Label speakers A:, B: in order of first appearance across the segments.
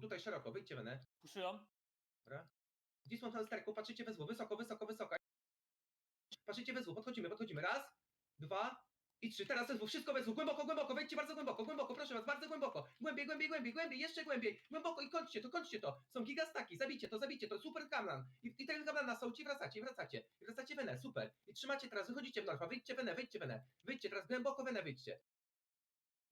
A: tutaj szeroko, wyjdźcie wenę.
B: Puszują.
A: Dobra. Dismont na lusterku, patrzycie we zło, wysoko, wysoko, wysoko. Patrzycie we zło, podchodzimy, podchodzimy. Raz, dwa i trzy. Teraz we zło, wszystko we zło, głęboko, głęboko, wejdźcie bardzo głęboko, głęboko, proszę was, bardzo głęboko. Głębiej, głębiej, głębiej, głębiej, jeszcze głębiej, głęboko i kończcie to, kończcie to. Są gigastaki, zabijcie to, zabijcie to, super kamlan. I, i ten kamlan na sołci wracacie, wracacie. I wracacie wenę, super. I trzymacie teraz, wychodzicie w norfa, wyjdźcie wenę, wyjdźcie wenę. Wyjdźcie teraz głęboko wenę, wyjdźcie.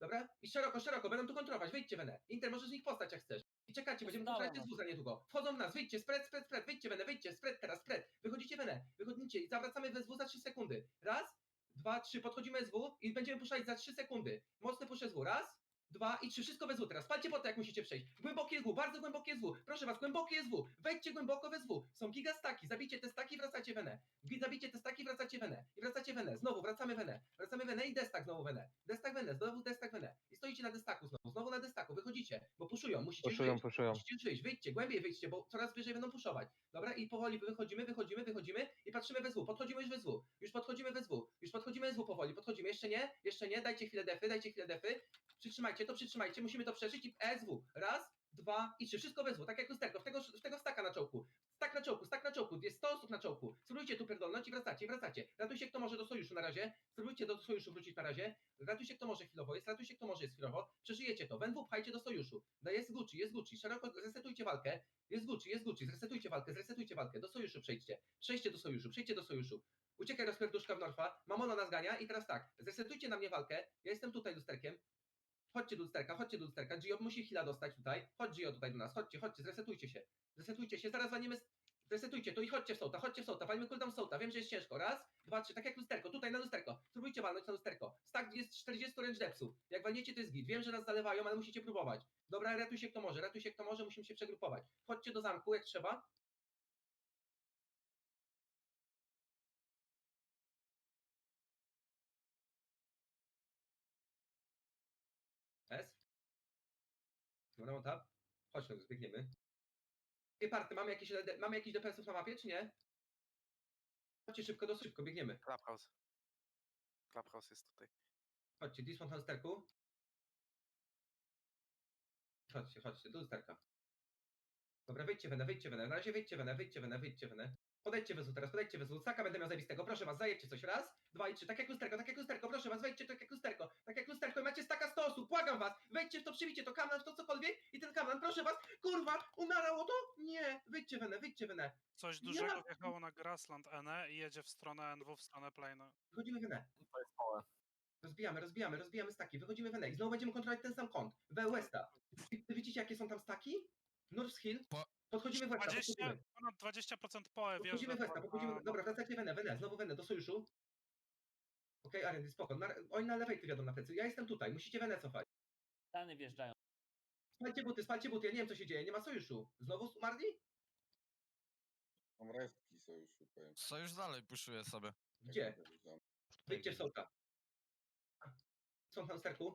A: Dobra? I szeroko, szeroko, będą tu kontrolować, wyjdźcie wenę. Inter, możesz z nich postać jak chcesz. I czekacie, będziemy kontrolować
B: no.
A: z za niedługo. Wchodzą w nas, wyjdźcie, spread, spread, spread, wyjdźcie wenę, wyjdźcie, spread teraz, spread. Wychodzicie wenę, wychodzicie i zawracamy we SW za 3 sekundy. Raz, dwa, trzy, podchodzimy SW i będziemy puszczać za 3 sekundy. Mocny push SW, raz, dwa i trzy, wszystko we SW teraz. Palcie po to, jak musicie przejść. Głębokie SW, bardzo głębokie SW. Proszę was, głębokie SW. Wejdźcie głęboko we SW. Są gigastaki, zabijcie te staki, wracacie wenę. Zabijcie te staki, wracacie wenę. I wracacie wenę, znowu wracamy wenę. Wracamy wenę i destak znowu wenę. Destak wenę, znowu destak wenę. I stoicie na destaku znowu, znowu na destaku, wychodzicie, bo puszują, musicie
C: Puszują,
A: wyjść.
C: puszują.
A: Musicie wyjść, wyjdźcie, głębiej wyjdźcie, bo coraz wyżej będą puszować. Dobra, i powoli wychodzimy, wychodzimy, wychodzimy i patrzymy we zł. Podchodzimy już we zł. Już podchodzimy we zł. Już podchodzimy zł powoli. Podchodzimy. Jeszcze nie, jeszcze nie. Dajcie chwilę defy, dajcie chwilę defy. Przytrzymajcie to, przytrzymajcie. Musimy to przeżyć i SW. Raz, dwa i trzy. Wszystko we zł. Tak jak lusterko. W tego, w tego staka na czołku. Stak na czołku, stak na czołku. Jest 100 osób na czołku. Spróbujcie tu pierdolnąć i wracacie, wracacie. Ratuj się kto może do sojuszu na razie. Spróbujcie do sojuszu wrócić na razie. Ratuj się kto może chwilowo. Jest ratuj się kto może jest chwilowo. Przeżyjecie to. Wenwu pchajcie do sojuszu. No jest Gucci, jest Gucci. Szeroko resetujcie walkę. Jest Gucci, jest Gucci, zresetujcie walkę, zresetujcie walkę, do sojuszu przejdźcie, przejdźcie do sojuszu, przejdźcie do sojuszu. Uciekaj rozpierduszka w Norfa, nas gania i teraz tak, zresetujcie na mnie walkę, ja jestem tutaj lusterkiem, chodźcie do lusterka, chodźcie do lusterka, Gio musi chwila dostać tutaj, chodź Gio tutaj do nas, chodźcie, chodźcie, zresetujcie się, zresetujcie się, zaraz walniemy, zresetujcie to i chodźcie w sołta, chodźcie w sołta, walimy cooldown sołta, wiem, że jest ciężko, raz, dwa, trzy, tak jak lusterko, tutaj na lusterko, spróbujcie walnąć na lusterko, stack jest 40 range depsów, jak walniecie to jest git, wiem, że nas zalewają, ale musicie próbować. Dobra, ratuj się kto może, ratuj się kto może, musimy się przegrupować. Chodźcie do zamku jak trzeba. Dobra. Chodź, no, zbiegniemy. Party, mamy jakieś, LD mamy jakiś defensów na mapie, czy nie? Chodźcie szybko, dosyć szybko, biegniemy.
D: Clubhouse. Clubhouse jest tutaj.
A: Chodźcie, Dismount na lusterku. Chodźcie, chodźcie, do lusterka. Dobra, wyjdźcie wenę, wyjdźcie wenę. Na razie wyjdźcie wenę, wyjdźcie wenę, wyjdźcie wenę. Podejdźcie wezu teraz, podejdźcie wezu. Saka będę miał zajebistego. Proszę was, zajedźcie coś. Raz, dwa i trzy. Tak jak lusterko, tak jak lusterko. Proszę was, wejdźcie tak jak lusterko. Tak jak lusterko i macie staka 100 osób. Błagam was. Wejdźcie w to, przybicie to kamlan, w to cokolwiek. I ten kamlan, proszę was. Kurwa, umarało to? Nie. Wyjdźcie wenę, wyjdźcie wenę.
E: Coś dużego
A: ma-
E: wjechało na Grassland NE i jedzie w stronę NW, w stronę Plaina.
A: Wychodzimy wenę. Rozbijamy, rozbijamy, rozbijamy staki. Wychodzimy wenę. I znowu będziemy kontrolować ten sam kąt. We Westa. Widzicie jakie są tam staki? North Hill.
F: Po-
A: Podchodzimy w Westa,
E: 20,
A: podchodzimy.
E: ponad 20% POE
A: Podchodzimy
E: na-
A: podchodzimy. Dobra, wracacie Wenę, Wenę, znowu Wenę, do sojuszu. Okej, okay, Arendy, spoko. Na, oni na lewej ty wiadomo na plecy. Ja jestem tutaj, musicie Wenę cofać.
B: Stany wjeżdżają.
A: Spalcie buty, spalcie buty, ja nie wiem co się dzieje, nie ma sojuszu. Znowu umarli?
G: Mam resztki sojuszu, powiem.
F: Sojusz dalej puszuje sobie.
A: Gdzie? Wyjdźcie w sołta. Są na lusterku.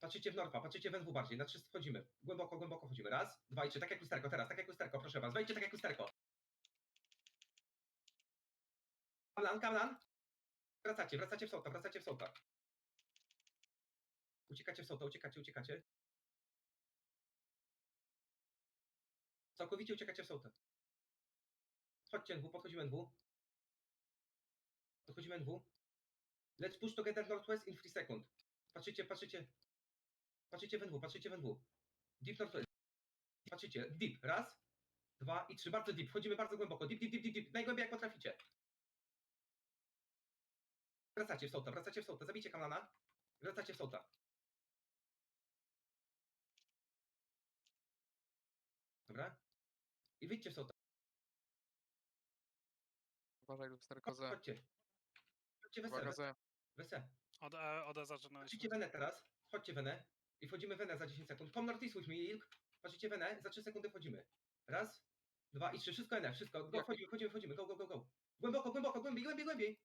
A: Patrzycie w Norfa, patrzycie w NW bardziej, na trzy wchodzimy. Głęboko, głęboko wchodzimy. Raz, dwa i trzy, tak jak lusterko, teraz, tak jak lusterko, proszę was. Wejdźcie tak jak lusterko. Kamlan, kamlan. Wracacie, wracacie w sołta, wracacie w sołta. Uciekacie w sołta, uciekacie, uciekacie. Całkowicie uciekacie w sołta. Chodźcie NW, podchodzimy NW. Podchodzimy NW. Let's push together northwest in 3 second. Patrzycie, patrzycie. Patrzycie w NW, patrzycie w NW. Deep northwest. Patrzycie, deep. Raz, dwa i trzy. Bardzo deep. Wchodzimy bardzo głęboko. Deep, deep, deep, deep, deep. Najgłębiej jak potraficie. Wracacie w sołta, wracacie w sołta. Zabijcie kamlana. Wracacie w sołta. Dobra. I wyjdźcie w sołta.
H: Uważaj, lusterko Z.
A: Chodźcie. Chodźcie
H: Uwaga
A: wesele.
H: Z.
A: Wesele.
E: Od E, od e.
A: Patrzycie Wenę teraz. Chodźcie Wenę. I wchodzimy Wenę za 10 sekund. Come north east with me, Ilk. Patrzycie Wenę, za 3 sekundy wchodzimy. Raz, dwa i trzy. Wszystko NF, wszystko. Go, wchodzimy, wchodzimy, wchodzimy. Go, go, go, go. Głęboko, głęboko, głębiej, głębiej, głębiej.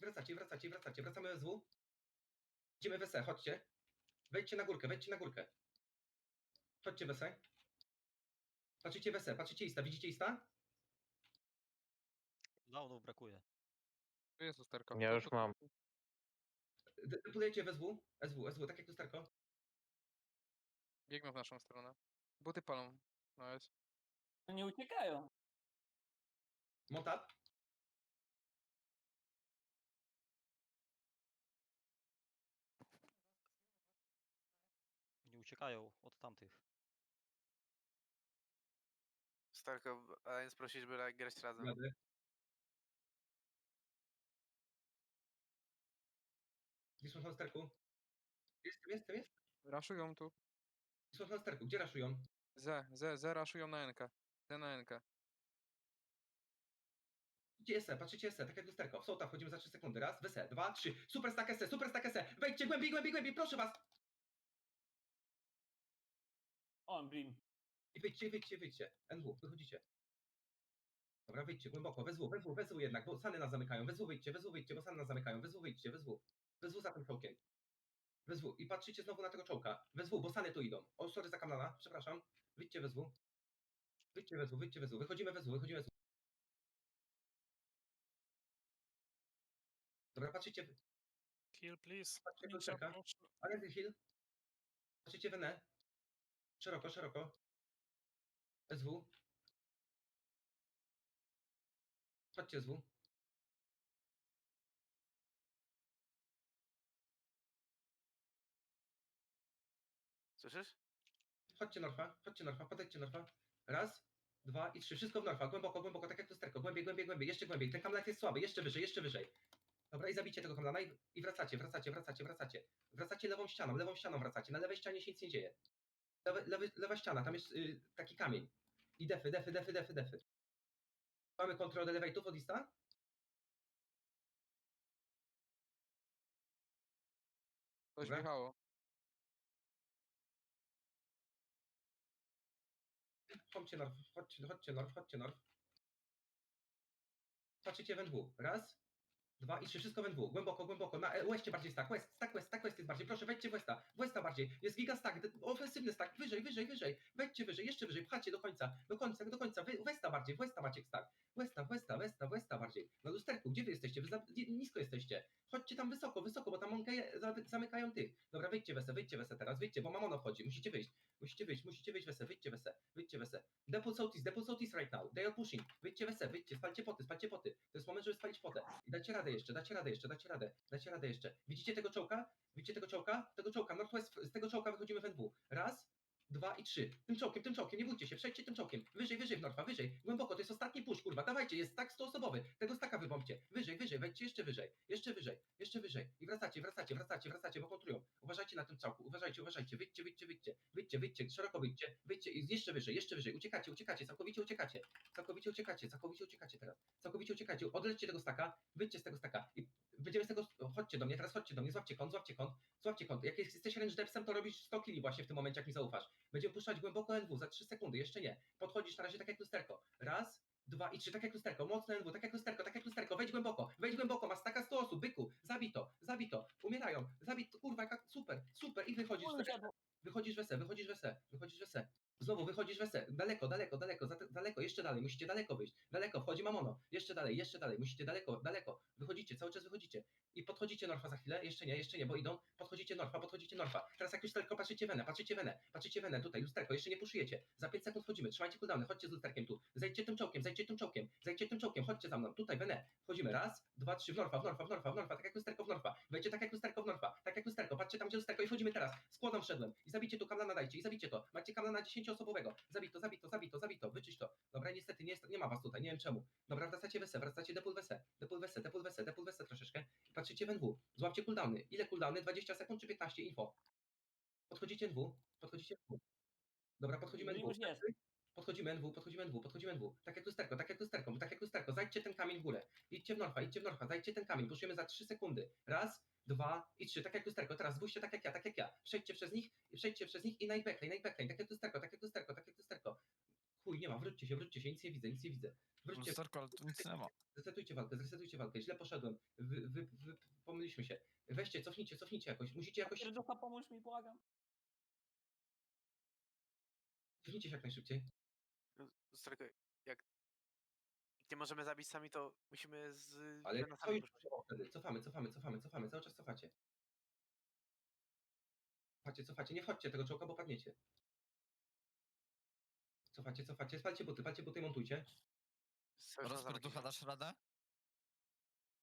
A: Wracacie, wracacie, wracacie. Wracamy SW. Idziemy Wesę, chodźcie. Wejdźcie na górkę, wejdźcie na górkę. Chodźcie Wesę. Patrzycie Wesę, patrzycie Ista. Widzicie Ista?
I: Downów brakuje.
H: Tu jest lusterko.
C: Ja już mam.
A: Depulujecie w SW, SW, SW, tak jak lusterko.
H: Biegną w naszą stronę. Buty palą. No jest.
B: To nie uciekają.
A: Montap.
C: Nie uciekają od tamtych.
D: Starko, a więc prosić, by ra- grać razem.
A: Rady. Są na sterku? Jestem, jestem, jestem.
H: Raszują tu.
A: Są na sterku? Gdzie raszują?
H: Z, Z, Z raszują na NK. Z na NK.
A: Gdzie jest? Patrzycie jest, tak jak lusterko. W sołta wchodzimy za 3 sekundy. Raz, wese, dwa, trzy. Super stack SE, super stack SE. Wejdźcie głębiej, głębiej, głębiej, proszę was.
B: On, Brim.
A: I wyjdźcie, wyjdźcie, wyjdźcie. NW, wychodzicie. Dobra, wyjdźcie głęboko. Wezwu, wezwu, wezwu jednak, bo sany nas zamykają. Wezwu, wyjdźcie, wezwu, wyjdźcie, bo sany nas zamykają. Wezwu, wyjdźcie, wezwu. Wezwu za tym czołkiem. Wezwu. I patrzycie znowu na tego czołka. Wezwu, bo sany tu idą. O, sorry za kamlana, przepraszam. Wyjdźcie wezwu. Wyjdźcie wezwu, wyjdźcie wezwu. Wychodzimy wezwu, wychodzimy wezwu. Dobra, patrzycie,
E: Heal, please.
A: patrzcie lusterka.
E: proszę.
A: Ale wychil. Patrzycie wenę. Szeroko, szeroko. SW. Chodźcie SW.
D: Słyszysz?
A: Chodźcie Norfa, chodźcie Norfa, podejdźcie Norfa. Raz, dwa i trzy. Wszystko w Norfa. Głęboko, głęboko, tak jak lusterko. Głębiej, głębiej, głębiej. Jeszcze głębiej. Ten kamlat jest słaby. Jeszcze wyżej, jeszcze wyżej. Dobra, i zabicie tego kamlana i, i wracacie, wracacie, wracacie, wracacie. Wracacie lewą ścianą, lewą ścianą wracacie. Na lewej ścianie się nic nie dzieje. Lewy, lewa ściana, tam jest y, taki kamień. I defy, defy, defy, defy, defy. Mamy kontrolę elevatów od lista?
H: Coś
A: Dobra.
H: wjechało.
A: Chodźcie Norf, chodźcie, chodźcie Norf, chodźcie Norf. Patrzycie w NW. Raz, dwa i trzy. Wszystko w NW. Głęboko, głęboko. Na Westie bardziej stack. West, stack West, stack West jest bardziej. Proszę, wejdźcie Westa. Westa bardziej. Jest giga stack, ofensywny stack. Wyżej, wyżej, wyżej. Wejdźcie wyżej, jeszcze wyżej. Pchacie do końca. Do końca, do końca. Westa bardziej. Westa macie stack. Westa, Westa, Westa, Westa bardziej. Na lusterku. Gdzie wy jesteście? Wy za, ni- nisko jesteście. Chodźcie tam wysoko, wysoko, bo tam monkeje za- zamykają tych. Dobra, wyjdźcie Wese, wyjdźcie Wese teraz. Wyjdźcie, bo Mamono wchodzi. Musicie wyjść. Musicie wyjść, musicie wyjść Wese. Wyjdźcie Wese. Wyjdźcie Wese. Depul Southeast, Depul Southeast right now. They are pushing. Wyjdźcie Wese, wyjdźcie, spalcie poty, spalcie poty. Moment, żeby spalić potę. Dacie radę jeszcze, dacie radę jeszcze, dacie radę, dacie radę jeszcze. Widzicie tego czołka? Widzicie tego czołka? Tego czołka, Northwest, z tego czołka wychodzimy w NW. Raz, dwa i trzy. Tym czołkiem, tym czołkiem, nie bójcie się, przejdźcie tym czołkiem. Wyżej, wyżej w Norfa, wyżej, głęboko, to jest ostatni push, kurwa, dawajcie, jest tak 100 osobowy. Tego staka wybombcie. Wyżej, wyżej, wejdźcie jeszcze wyżej, jeszcze wyżej, jeszcze wyżej. I wracacie, wracacie, wracacie, wracacie, bo kontrują. Uważajcie na tym czołku, uważajcie, uważajcie, wyjdźcie, wyjdźcie, wyjdźcie, wyjdźcie, wyjdźcie, szeroko wyjdźcie, wyjdźcie i jeszcze wyżej, jeszcze wyżej, uciekacie, uciekacie, całkowicie uciekacie, całkowicie uciekacie, całkowicie uciekacie teraz, całkowicie uciekacie, odlećcie tego staka, wyjdźcie z tego staka i będziemy z tego, chodźcie do mnie, teraz chodźcie do mnie, złapcie kąt, złapcie kąt, złapcie kąt, jak jest- jesteś range depsem, to robisz 100 killi właśnie w tym momencie, jak mi zaufasz. Będziemy puszczać głęboko NW za 3 sekundy, jeszcze nie, podchodzisz na razie tak jak lusterko, raz, dwa i trzy, tak jak lusterko, mocne NW, tak jak lusterko, tak jak lusterko, wejdź głęboko, wejdź głęboko, masz staka 100 osób, byku, zabito, zabito, umierają, zabito, kurwa, jaka, super, super. I wychodzisz,
B: Kurwa,
A: wychodzisz wese, wychodzisz wese, wychodzisz wese. Znowu wychodzisz wese, daleko, daleko, daleko, daleko, jeszcze dalej, musicie daleko wyjść, daleko, wchodzi Mamono, jeszcze dalej, jeszcze dalej, musicie daleko, daleko, wychodzicie, cały czas wychodzicie. I podchodzicie Norfa za chwilę, jeszcze nie, jeszcze nie, bo idą, podchodzicie Norfa, podchodzicie Norfa, teraz jak lusterko, patrzycie Wenę, patrzycie Wenę, patrzycie Wenę, tutaj lusterko, jeszcze nie puszujecie, za 5 sekund wchodzimy, trzymajcie cooldowny, chodźcie z lusterkiem tu, zejdźcie tym czołkiem, zejdźcie tym czołkiem, zejdźcie tym czołkiem, chodźcie za mną, tutaj Wenę, wchodzimy, raz, dwa, trzy, w Norfa, w Norfa, w Norfa, w Norfa, tak jak lusterko w Norfa, wejdźcie tak jak lusterko w Norfa, tak jak lusterko, patrzcie tam gdzie lusterko i wchodzimy teraz, wszedłem. I zabicie tu i zabicie to, macie kamlana 10-osobowego, zabito, zabito, zabito, zabito, wyczyść to, dobra, niestety nie, jest, nie ma was tutaj, nie wiem czemu, dobra, wracacie wese, wracacie depul wese, depul wese, depul wese, depul wese troszeczkę, patrzycie w NW, złapcie cooldowny, ile cooldowny, 20 sekund czy 15, info, podchodzicie NW, podchodzicie NW, dobra, podchodzimy NW. Podchodzimy NW, podchodzimy NW, podchodzimy NW. Tak jak lusterko, tak jak lusterko, tak jak lusterko. Zajdźcie ten kamień w górę. Idźcie w Norfa, idźcie w Norfa, zajdźcie ten kamień. Puszujemy za 3 sekundy. Raz, dwa i trzy. Tak jak lusterko. Teraz zbójcie tak jak ja, tak jak ja. Przejdźcie przez nich, przejdźcie przez nich i na ich backlane, na ich backlane. Tak jak lusterko, tak jak lusterko, tak jak lusterko. Chuj, nie ma, wróćcie się, wróćcie się, nic nie widzę, nic nie widzę. Wróćcie,
F: Lusterko, ale tu nic nie ma.
A: zresetujcie walkę, zresetujcie walkę. Źle poszedłem. Wy, wy, wy, pomyliśmy się. Weźcie, cofnijcie, cofnijcie jakoś. Musicie jakoś,
B: Pierducha, pomóż mi, błagam.
A: cofnijcie się jak najszybciej
D: z którego jak nie możemy zabić sami, to musimy z...
A: Ale
D: na
A: co
D: sami?
A: Cofamy, cofamy, cofamy, cofamy, cały czas cofacie. Cofacie, cofacie, nie wchodźcie tego czołka, bo padniecie. Cofacie, cofacie, spalcie buty, palcie buty montujcie.
D: Rozperducha
C: dasz radę?